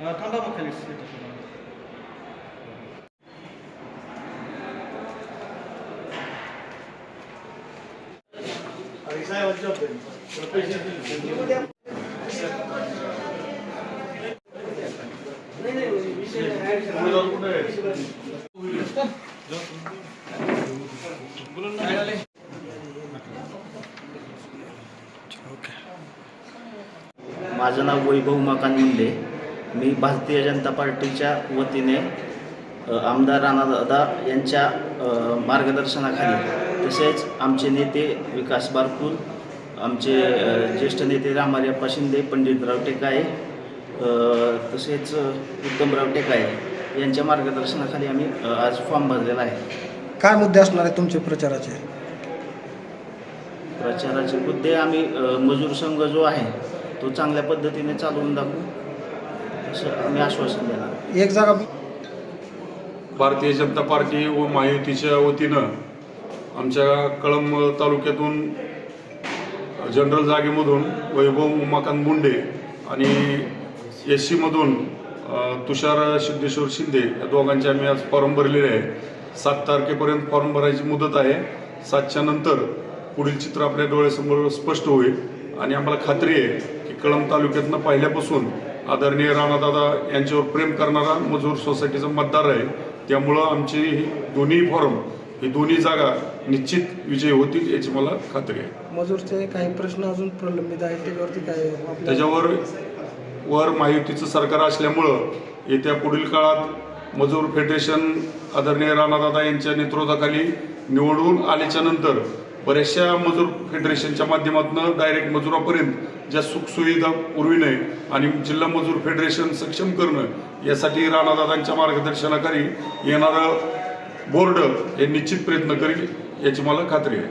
अं, थांबा मग खाली येतो तुम्हाला. माझं नाव वैभव मकान मुंडे मी भारतीय जनता पार्टीच्या वतीने आमदार राणादादा यांच्या मार्गदर्शनाखाली तसेच आमचे नेते विकास बारकुल आमचे ज्येष्ठ नेते रामार्यप्पा शिंदे पंडितराव टेकाळे तसेच उत्तमराव टेकाळे यांच्या मार्गदर्शनाखाली आम्ही आज फॉर्म भरलेला आहे. काय मुद्दे असणार आहे तुमचे प्रचाराचे? प्रचाराचे मुद्दे आम्ही मजूर संघ जो आहे तो चांगल्या पद्धतीने चालवून दाखवू. असं आम्ही आश्वासन देणार. एक जागा भारतीय जनता पार्टी व महायुतीच्या वतीनं आमच्या कळंब तालुक्यातून जनरल जागेमधून वैभव उमाकांत मुंडे आणि एस सीमधून तुषार सिद्धेश्वर शिंदे या दोघांचे आम्ही आज फॉर्म भरलेले आहे. सात तारखेपर्यंत फॉर्म भरायची मुदत आहे. सातच्या नंतर पुढील चित्र आपल्या डोळ्यासमोर स्पष्ट होईल. आणि आम्हाला खात्री आहे की कळंब तालुक्यातनं पहिल्यापासून आदरणीय राणादादा यांच्यावर प्रेम करणारा मजूर सोसायटीचा मतदार आहे. त्यामुळं आमची ही दोन्ही फॉर्म ही दोन्ही जागा निश्चित विजय होतील याची मला खात्री आहे. मजूरचे काही प्रश्न अजून प्रलंबित आहेत त्याच्यावरती काय त्याच्यावर वर महायुतीचं सरकार असल्यामुळं येत्या पुढील काळात मजूर फेडरेशन आदरणीय राणादादा यांच्या नेतृत्वाखाली निवडून आल्याच्यानंतर बऱ्याचशा मजूर फेडरेशनच्या माध्यमातून डायरेक्ट मजुरापर्यंत ज्या सुखसुविधा पुरविणे आणि जिल्हा मजूर फेडरेशन सक्षम करणं यासाठी राणादादांच्या मार्गदर्शनाखाली येणारं बोर्ड हे निश्चित प्रयत्न करील याची मला खात्री आहे.